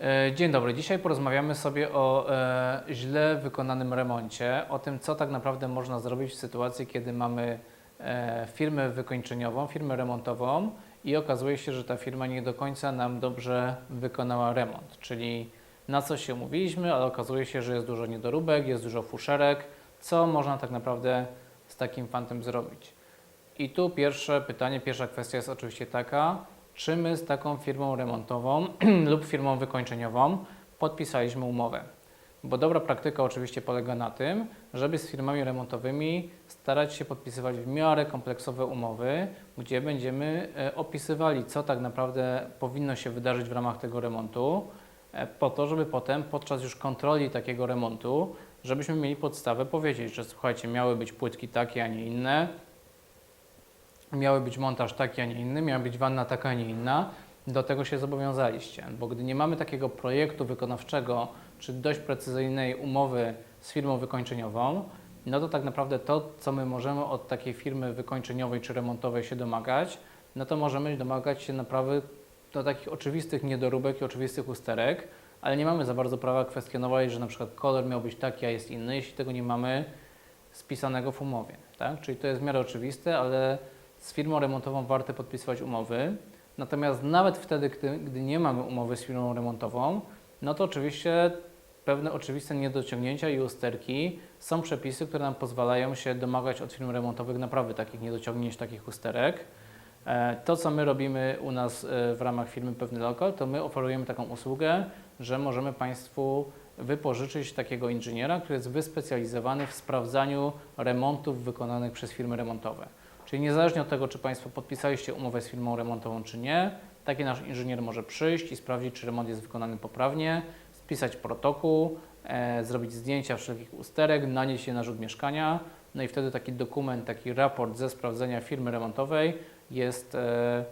E, Dzień dobry. Dzisiaj porozmawiamy sobie o e, źle wykonanym remoncie, o tym, co tak naprawdę można zrobić w sytuacji, kiedy mamy e, firmę wykończeniową, firmę remontową i okazuje się, że ta firma nie do końca nam dobrze wykonała remont, czyli na co się umówiliśmy, ale okazuje się, że jest dużo niedoróbek, jest dużo fuszerek. Co można tak naprawdę z takim fantem zrobić? I tu pierwsze pytanie, pierwsza kwestia jest oczywiście taka, czy my z taką firmą remontową lub firmą wykończeniową podpisaliśmy umowę. Bo dobra praktyka oczywiście polega na tym, żeby z firmami remontowymi starać się podpisywać w miarę kompleksowe umowy, gdzie będziemy e, opisywali, co tak naprawdę powinno się wydarzyć w ramach tego remontu, e, po to, żeby potem podczas już kontroli takiego remontu, żebyśmy mieli podstawę powiedzieć, że słuchajcie, miały być płytki takie, a nie inne, miały być montaż taki, a nie inny, miała być wanna taka, a nie inna. Do tego się zobowiązaliście, bo gdy nie mamy takiego projektu wykonawczego, czy dość precyzyjnej umowy z firmą wykończeniową, no to tak naprawdę to, co my możemy od takiej firmy wykończeniowej czy remontowej się domagać, no to możemy domagać się naprawy do takich oczywistych niedoróbek i oczywistych usterek, ale nie mamy za bardzo prawa kwestionować, że na przykład kolor miał być taki, a jest inny, jeśli tego nie mamy spisanego w umowie. Tak? Czyli to jest w miarę oczywiste, ale z firmą remontową warto podpisywać umowy. Natomiast nawet wtedy, gdy, gdy nie mamy umowy z firmą remontową, no to oczywiście pewne oczywiste niedociągnięcia i usterki są przepisy, które nam pozwalają się domagać od firm remontowych naprawy takich niedociągnięć, takich usterek. E, To, co my robimy u nas e, w ramach firmy Pewny Lokal, to my oferujemy taką usługę, że możemy Państwu wypożyczyć takiego inżyniera, który jest wyspecjalizowany w sprawdzaniu remontów wykonanych przez firmy remontowe. Czyli niezależnie od tego, czy Państwo podpisaliście umowę z firmą remontową, czy nie, taki nasz inżynier może przyjść i sprawdzić, czy remont jest wykonany poprawnie, spisać protokół, e, zrobić zdjęcia wszelkich usterek, nanieść je na rzut mieszkania, no i wtedy taki dokument, taki raport ze sprawdzenia firmy remontowej jest e,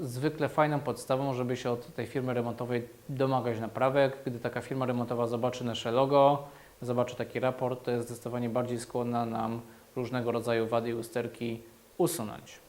zwykle fajną podstawą, żeby się od tej firmy remontowej domagać naprawek. Gdy taka firma remontowa zobaczy nasze logo, zobaczy taki raport, to jest zdecydowanie bardziej skłonna nam różnego rodzaju wady i usterki o Solange.